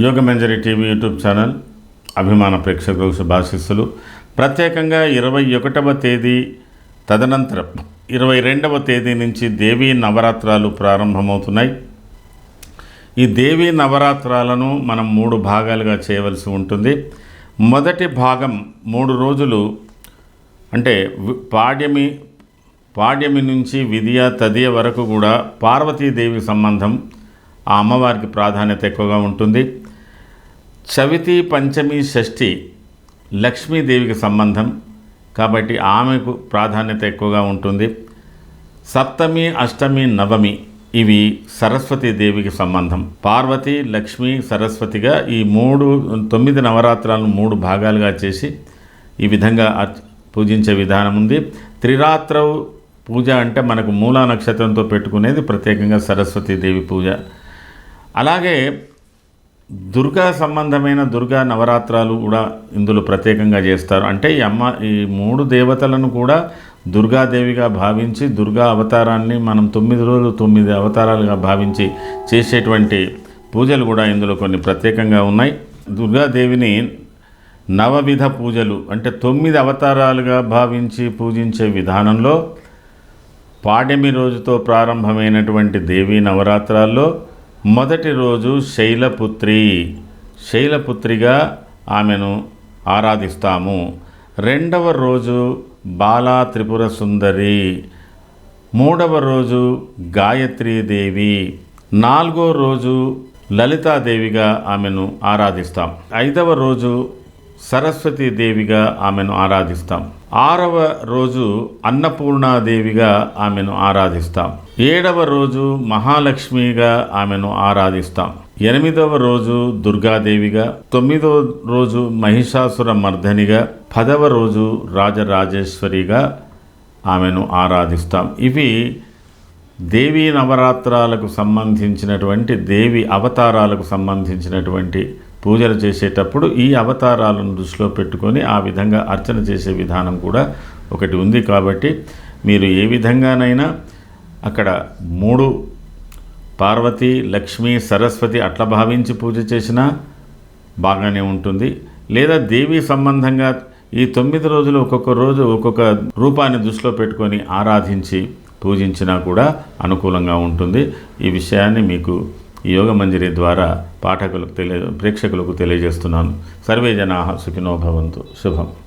Yogamanjari TV YouTube channel అభిమాన ప్రేక్షకులకు శుభాశిస్సులు. ప్రత్యేకంగా ఇరవై ఒకటవ తేదీ తదనంతరం ఇరవై రెండవ తేదీ నుంచి దేవీ నవరాత్రాలు ప్రారంభమవుతున్నాయి. ఈ దేవీ నవరాత్రాలను మనం మూడు భాగాలుగా చేయవలసి ఉంటుంది. మొదటి భాగం మూడు రోజులు అంటే పాడ్యమి పాడ్యమి నుంచి విద్య తదియ వరకు కూడా పార్వతీదేవి సంబంధం ఆ అమ్మవారికి ప్రాధాన్యత ఎక్కువగా ఉంటుంది. చవితి పంచమి షష్ఠి లక్ష్మీదేవికి సంబంధం. కాబట్టి ఆమెకు ప్రాధాన్యత ఎక్కువగా ఉంటుంది. సప్తమి అష్టమి నవమి ఇవి సరస్వతి దేవికి సంబంధం. పార్వతి లక్ష్మి సరస్వతిగా ఈ మూడు తొమ్మిది నవరాత్రాలను మూడు భాగాలుగా చేసి ఈ విధంగా పూజించే విధానం ఉంది. త్రిరాత్రవు పూజ అంటే మనకు మూలా నక్షత్రంతో పెట్టుకునేది ప్రత్యేకంగా సరస్వతి దేవి పూజ. అలాగే దుర్గా సంబంధమైన దుర్గా నవరాత్రాలు కూడా ఇందులో ప్రత్యేకంగా చేస్తారు. అంటే ఈ అమ్మ ఈ మూడు దేవతలను కూడా దుర్గాదేవిగా భావించి దుర్గా అవతారాన్ని మనం తొమ్మిది రోజులు తొమ్మిది అవతారాలుగా భావించి చేసేటువంటి పూజలు కూడా ఇందులో కొన్ని ప్రత్యేకంగా ఉన్నాయి. దుర్గాదేవిని నవవిధ పూజలు అంటే తొమ్మిది అవతారాలుగా భావించి పూజించే విధానంలో పాడమి రోజుతో ప్రారంభమైనటువంటి దేవీ నవరాత్రాల్లో మొదటి రోజు శైలపుత్రి. శైలపుత్రిగా ఆమెను ఆరాధిస్తాము. రెండవ రోజు బాలా త్రిపుర సుందరి. మూడవ రోజు గాయత్రీదేవి నాలుగో రోజు లలితాదేవిగా ఆమెను ఆరాధిస్తాం. ఐదవ రోజు సరస్వతీదేవిగా ఆమెను ఆరాధిస్తాం. ఆరవ రోజు అన్నపూర్ణాదేవిగా ఆమెను ఆరాధిస్తాం. ఏడవ రోజు మహాలక్ష్మిగా ఆమెను ఆరాధిస్తాం. ఎనిమిదవ రోజు దుర్గాదేవిగా తొమ్మిదవ రోజు మహిషాసుర మర్ధనిగా పదవ రోజు రాజరాజేశ్వరిగా ఆమెను ఆరాధిస్తాం. ఇవి దేవీ నవరాత్రాలకు సంబంధించినటువంటి దేవి అవతారాలకు సంబంధించినటువంటి పూజలు చేసేటప్పుడు ఈ అవతారాలను దృష్టిలో పెట్టుకొని ఆ విధంగా అర్చన చేసే విధానం కూడా ఒకటి ఉంది కాబట్టి మీరు ఏ విధంగానైనా అక్కడ మూడు పార్వతి లక్ష్మి సరస్వతి అట్లా భావించి పూజ చేసినా బాగానే ఉంటుంది. లేదా దేవి సంబంధంగా ఈ తొమ్మిది రోజులు ఒక్కొక్క రోజు ఒక్కొక్క రూపాన్ని దృష్టిలో పెట్టుకొని ఆరాధించి పూజించినా కూడా అనుకూలంగా ఉంటుంది. ఈ విషయాన్ని మీకు ఈ యోగ మంజరి ద్వారా పాఠకులకు తెలియ ప్రేక్షకులకు తెలియజేస్తున్నాను. సర్వే జనా సుఖినో భవంతు. శుభం.